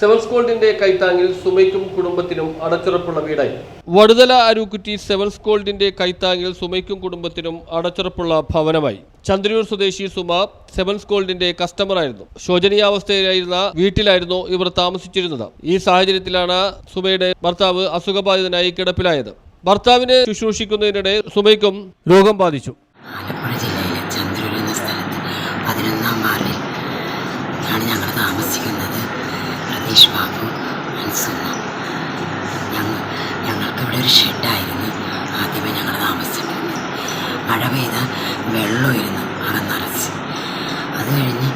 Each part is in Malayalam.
സെവൻസ് ഗോൾഡിന്റെ കൈത്താങ്ങിൽ സുമയ്ക്കും കുടുംബത്തിനും അടച്ചുറപ്പുള്ള വീടായി. വടുതല അരൂക്കുറ്റി സെവൻസ് ഗോൾഡിന്റെ കൈത്താങ്ങിൽ സുമയ്ക്കും കുടുംബത്തിനും അടച്ചുറപ്പുള്ള ഭവനമായി. ചന്ദ്രയൂർ സ്വദേശി സുമ സെവൻസ് ഗോൾഡിന്റെ കസ്റ്റമറായിരുന്നു. ശോചനീയാവസ്ഥയിലായിരുന്ന വീട്ടിലായിരുന്നു ഇവർ താമസിച്ചിരുന്നത്. ഈ സാഹചര്യത്തിലാണ് സുമയുടെ ഭർത്താവ് അസുഖബാധിതനായി കിടപ്പിലായത്. ഭർത്താവിനെ ശുശ്രൂഷിക്കുന്നതിനിടെ സുമയ്ക്കും രോഗം ബാധിച്ചു. പ്രതീഷ് ബാബു അൻസുമ ഞങ്ങൾ ഞങ്ങൾക്ക് ഇവിടെ ഒരു ഷെഡായിരുന്നു. ആദ്യമേ ഞങ്ങൾ താമസിച്ചിരുന്നത്. മഴ പെയ്ത വെള്ളമായിരുന്നു അവിടെ നിറച്ച്. അത് കഴിഞ്ഞ്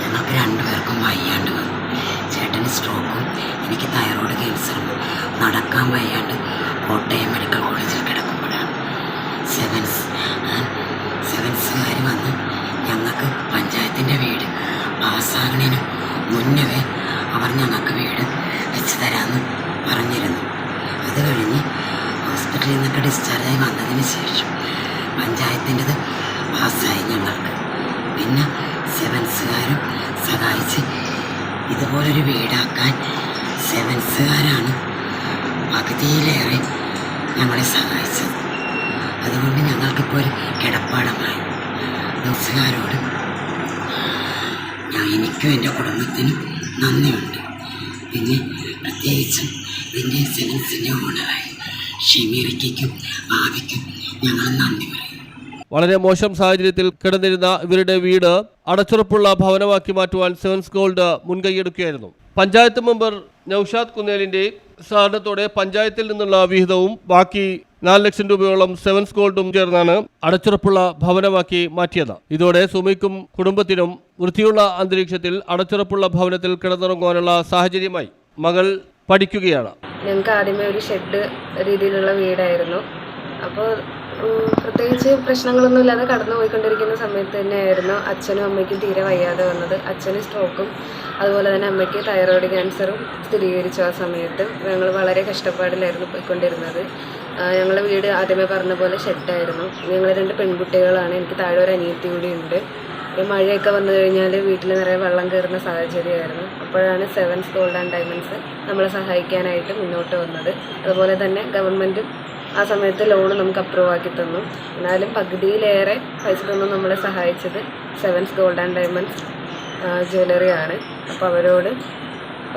ഞങ്ങൾക്ക് രണ്ടുപേർക്കും വയ്യാണ്ട് വന്നു. ചേട്ടന് സ്ട്രോക്കും എനിക്ക് തൈറോയ്ഡ് ക്യാൻസറും നടക്കാൻ വയ്യാണ്ട് കോട്ടയം മെഡിക്കൽ കോളേജിൽ കിടക്കുമ്പോഴാണ്. സെവൻസ് സെവൻസുകാർ വന്ന് ഞങ്ങൾക്ക് പഞ്ചായത്തിന്റെ വീട് പാസ്സാകണേനും മുന്നേ അവർ ഞങ്ങൾക്ക് വീട് വെച്ച് തരാമെന്ന് പറഞ്ഞിരുന്നു. അത് കഴിഞ്ഞ് ഹോസ്പിറ്റലിൽ നിന്നൊക്കെ ഡിസ്ചാർജായി വന്നതിന് ശേഷം പഞ്ചായത്തിന്റെത് പാസ്സായി ഞങ്ങൾക്ക്. പിന്നെ സെവൻസുകാരും സഹായിച്ച് ഇതുപോലൊരു വീടാക്കാൻ സെവൻസുകാരാണ് പകുതിയിലേറെ ഞങ്ങളെ സഹായിച്ചത്. അതുകൊണ്ട് ഞങ്ങൾക്കിപ്പോൾ ഒരു കിടപ്പാടമായി. ഞാൻ എനിക്കും എന്റെ കുടുംബത്തിനും നന്ദിയുണ്ട്. പിന്നെ പ്രത്യേകിച്ചും ഇതിന്റെ സെവൻസിന്റെ ഓണറായി. ഷിമീറിക്കും ഭാവിക്കും ഞങ്ങൾ നന്ദി പറയും. വളരെ മോശം സാഹചര്യത്തിൽ കിടന്നിരുന്ന ഇവരുടെ വീട് അടച്ചുറപ്പുള്ള ഭവനമാക്കി മാറ്റുവാൻ സെവൻസ് ഗോൾഡ് മുൻകൈയെടുക്കുകയായിരുന്നു. പഞ്ചായത്ത് മെമ്പർ നൌഷാദ് കുന്നേലിന്റെ സഹകരണത്തോടെ പഞ്ചായത്തിൽ നിന്നുള്ള വിഹിതവും ബാക്കി നാല് ലക്ഷം രൂപയോളം സെവൻസ് ഗോൾഡും ചേർന്നാണ് അടച്ചുറപ്പുള്ള ഭവനമാക്കി മാറ്റിയത്. ഇതോടെ സുമിക്കും കുടുംബത്തിനും വൃത്തിയുള്ള അന്തരീക്ഷത്തിൽ അടച്ചുറപ്പുള്ള ഭവനത്തിൽ കിടന്നുറങ്ങുവാനുള്ള സാഹചര്യമായി മകൾ പഠിക്കുകയാണ്. ഞങ്ങൾക്ക് ആദ്യമേ ഒരു ഷെഡ് രീതിയിലുള്ള വീടായിരുന്നു. അപ്പോൾ പ്രത്യേകിച്ച് പ്രശ്നങ്ങളൊന്നും ഇല്ലാതെ കടന്നു പോയിക്കൊണ്ടിരിക്കുന്ന സമയത്ത് തന്നെയായിരുന്നു അച്ഛനും അമ്മയ്ക്കും തീരെ വയ്യാതെ വന്നത്. അച്ഛന് സ്ട്രോക്കും അതുപോലെ തന്നെ അമ്മയ്ക്ക് തൈറോയ്ഡ് ക്യാൻസറും സ്ഥിരീകരിച്ചു ആ സമയത്ത്. ഞങ്ങൾ വളരെ കഷ്ടപ്പാടിലായിരുന്നു പോയിക്കൊണ്ടിരുന്നത്. ഞങ്ങളുടെ വീട് ആദ്യമേ പറഞ്ഞ പോലെ ഷെഡായിരുന്നു ഞങ്ങൾ രണ്ട് പെൺകുട്ടികളാണ്. എനിക്ക് താഴെ ഒരു അനിയത്തി കൂടി ഉണ്ട്. ഈ മഴയൊക്കെ വന്നു കഴിഞ്ഞാൽ വീട്ടിൽ നിറയെ വെള്ളം കയറുന്ന സാഹചര്യമായിരുന്നു. അപ്പോഴാണ് സെവൻസ് ഗോൾഡ് ആൻഡ് ഡയമണ്ട്സ് നമ്മളെ സഹായിക്കാനായിട്ട് മുന്നോട്ട് വന്നത്. അതുപോലെ തന്നെ ഗവൺമെന്റും ആ സമയത്ത് ലോൺ നമുക്ക് അപ്രൂവ് ആക്കി തന്നു. എന്നാലും പകുതിയിലേറെ പൈസ തന്നു നമ്മളെ സഹായിച്ചത് sevens gold and diamonds jewellery ആണ്. അപ്പോൾ അവരോട്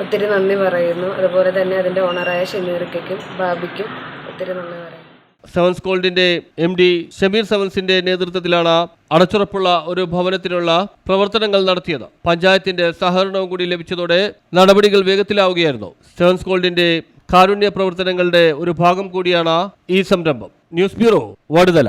ഒത്തിരി നന്ദി പറയുന്നു. അതുപോലെ തന്നെ അതിന്റെ ഓണറായ ഷെനീറിക്കും ബാബിക്കും ഒത്തിരി നന്ദി പറയുന്നു. സെവൻസ് ഗോൾഡിന്റെ എം ഡി ഷമീർ സെവൻസിന്റെ നേതൃത്വത്തിലാണ് അടച്ചുറപ്പുള്ള ഒരു ഭവനത്തിനുള്ള പ്രവർത്തനങ്ങൾ നടത്തിയത്. പഞ്ചായത്തിന്റെ സഹകരണവും കൂടി ലഭിച്ചതോടെ നടപടികൾ വേഗത്തിലാവുകയായിരുന്നു. സെവൻസ് ഗോൾഡിന്റെ കാരുണ്യ പ്രവർത്തനങ്ങളുടെ ഒരു ഭാഗം കൂടിയാണ് ഈ സംരംഭം. News bureau Vaduthala.